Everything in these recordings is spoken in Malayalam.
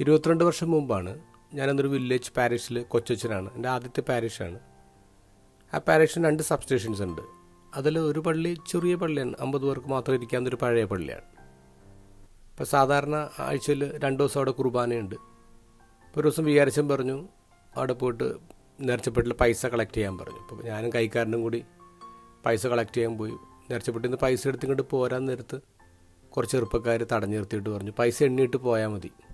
ഇരുപത്തിരണ്ട് വർഷം മുമ്പാണ് ഞാനന്നൊരു വില്ലേജ് പാരിഷിൽ കൊച്ചച്ചനാണ് എന്റെ ആദ്യത്തെ പാരീഷാണ് ആ പാരിഷിന് രണ്ട് സബ് സ്റ്റേഷൻസ് ഉണ്ട്. അതിൽ ഒരു പള്ളി ചെറിയ പള്ളിയാണ്. അമ്പത് പേർക്ക് മാത്രം ഇരിക്കാവുന്നൊരു പഴയ പള്ളിയാണ്. ഇപ്പോൾ സാധാരണ ആഴ്ചയിൽ രണ്ട് ദിവസം അവിടെ കുർബാനയുണ്ട്. ഇപ്പോൾ ഒരു ദിവസം വിചാരിച്ചും പറഞ്ഞു അവിടെ പോയിട്ട് നേർച്ചപ്പെട്ടിൽ പൈസ കളക്ട് ചെയ്യാൻ പറഞ്ഞു. അപ്പോൾ ഞാനും കൈക്കാരനും കൂടി പൈസ കളക്ട് ചെയ്യാൻ പോയി. നേർച്ചപ്പെട്ടിൽ നിന്ന് പൈസ എടുത്തിങ്ങോട്ട് പോരാൻ നേരത്ത് കുറച്ച് ചെറുപ്പക്കാർ തടഞ്ഞു നിർത്തിയിട്ട് പറഞ്ഞു പൈസ എണ്ണിയിട്ട് പോയാൽ മതി. അപ്പോൾ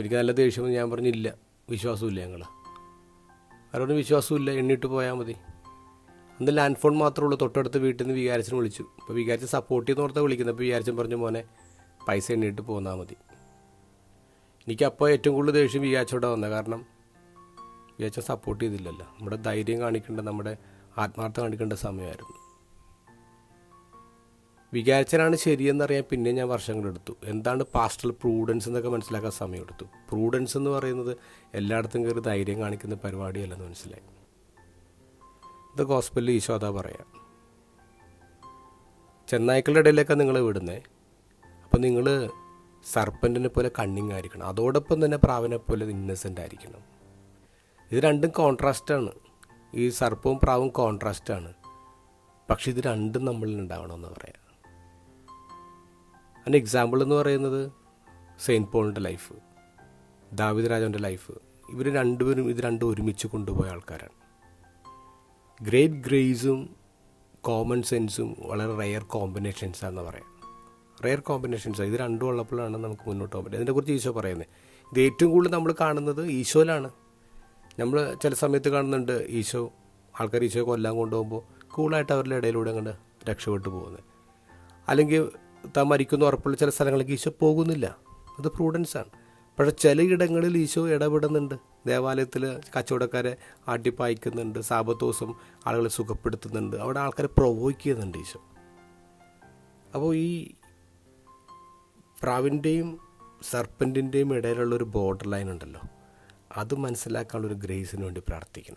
എനിക്ക് നല്ല ദേഷ്യം വന്നു. ഞാൻ പറഞ്ഞില്ല. വിശ്വാസമില്ല ഞങ്ങൾ അവരോട് വിശ്വാസമില്ല എണ്ണിട്ട് പോയാൽ മതി. അന്ന് ലാൻഡ് ഫോൺ മാത്രമേ ഉള്ളൂ. തൊട്ടടുത്ത് വീട്ടിൽ നിന്ന് വികാരിച്ചിന് വിളിച്ചു. അപ്പോൾ വികാരിച്ച് സപ്പോർട്ട് ചെയ്യുന്ന ഓർത്താ വിളിക്കുന്നത്. അപ്പോൾ വികാരിച്ചും പറഞ്ഞു മോനെ പൈസ എണ്ണിയിട്ട് പോന്നാൽ മതി. എനിക്കപ്പോൾ ഏറ്റവും കൂടുതൽ ദേഷ്യം വികാരിച്ചോടെ വന്നത് കാരണം വികാരിച്ച സപ്പോർട്ട് ചെയ്തില്ലല്ലോ. നമ്മുടെ ധൈര്യം കാണിക്കേണ്ട നമ്മുടെ ആത്മാർത്ഥം കാണിക്കേണ്ട സമയമായിരുന്നു. വികാരിച്ചനാണ് ശരിയെന്നറിയാൻ പിന്നെ ഞാൻ വർഷങ്ങളെടുത്തു എന്താണ് പാസ്റ്റൽ പ്രൂഡൻസ് എന്നൊക്കെ മനസ്സിലാക്കാൻ സമയമെടുത്തു പ്രൂഡൻസ് എന്ന് പറയുന്നത് എല്ലായിടത്തും കയറി ധൈര്യം കാണിക്കുന്ന പരിപാടിയല്ലെന്ന് മനസ്സിലായി. ഇത് ഗോസ്പലിൽ ഈശോ അതാ പറയാം. ചെന്നായ്ക്കളുടെ ഇടയിലേക്കാണ് നിങ്ങൾ വിടുന്നേ. അപ്പം നിങ്ങൾ സർപ്പന്റിനെ പോലെ കണ്ണിങ് ആയിരിക്കണം അതോടൊപ്പം തന്നെ പ്രാവിനെ പോലെ ഇന്നസെന്റ് ആയിരിക്കണം. ഇത് രണ്ടും കോൺട്രാസ്റ്റാണ് ഈ സർപ്പവും പ്രാവും കോൺട്രാസ്റ്റാണ് പക്ഷേ ഇത് രണ്ടും നമ്മളിൽ ഉണ്ടാവണമെന്ന് പറയാം. അതിന്റെ എക്സാമ്പിൾ എന്ന് പറയുന്നത് സെയിന്റ് പോളിന്റെ ലൈഫ് ദാവിദ് രാജാവിന്റെ ലൈഫ്. ഇവർ രണ്ടുപേരും ഇത് രണ്ടും ഒരുമിച്ച് കൊണ്ടുപോയ ആൾക്കാരാണ്. ഗ്രേറ്റ് ഗ്രേസും കോമൺ സെൻസും വളരെ റെയർ കോമ്പിനേഷൻസാണെന്ന് പറയാം. റെയർ കോമ്പിനേഷൻസ് ഇത് രണ്ടും ഉള്ളപ്പോഴാണ് നമുക്ക് മുന്നോട്ട് പോകാൻ പറ്റുക. ഇതിനെക്കുറിച്ച് ഈശോ പറയുന്നത് ഇത് ഏറ്റവും കൂടുതൽ നമ്മൾ കാണുന്നത് ഈശോയിലാണ്. നമ്മൾ ചില സമയത്ത് കാണുന്നുണ്ട് ഈശോ ആൾക്കാർ ഈശോ കൊല്ലാൻ കൊണ്ടുപോകുമ്പോൾ കൂളായിട്ട് അവരുടെ ഇടയിലൂടെ അങ്ങോട്ട് രക്ഷപ്പെട്ടു പോകുന്നത്. അല്ലെങ്കിൽ താൻ മരിക്കുന്നു ഉറപ്പുള്ള ചില സ്ഥലങ്ങളിലേക്ക് ഈശോ പോകുന്നില്ല. അത് പ്രൂഡൻസാണ് പക്ഷേ ചിലയിടങ്ങളിൽ ഈശോ ഇടപെടുന്നുണ്ട്. ദേവാലയത്തിൽ കച്ചവടക്കാരെ ആട്ടിപ്പായിക്കുന്നുണ്ട് സാബത്തോസും ആളുകളെ സുഖപ്പെടുത്തുന്നുണ്ട്. അവിടെ ആൾക്കാരെ പ്രവോക്ക് ചെയ്യുന്നുണ്ട് ഈശോ. അപ്പോൾ ഈ പ്രാവിന്റെയും സർപ്പന്റിന്റെയും ഇടയിലുള്ള ഒരു ബോർഡർ ലൈൻ ഉണ്ടല്ലോ. അത് മനസ്സിലാക്കാനുള്ളൊരു ഗ്രേസിന് വേണ്ടി പ്രാർത്ഥിക്കണം.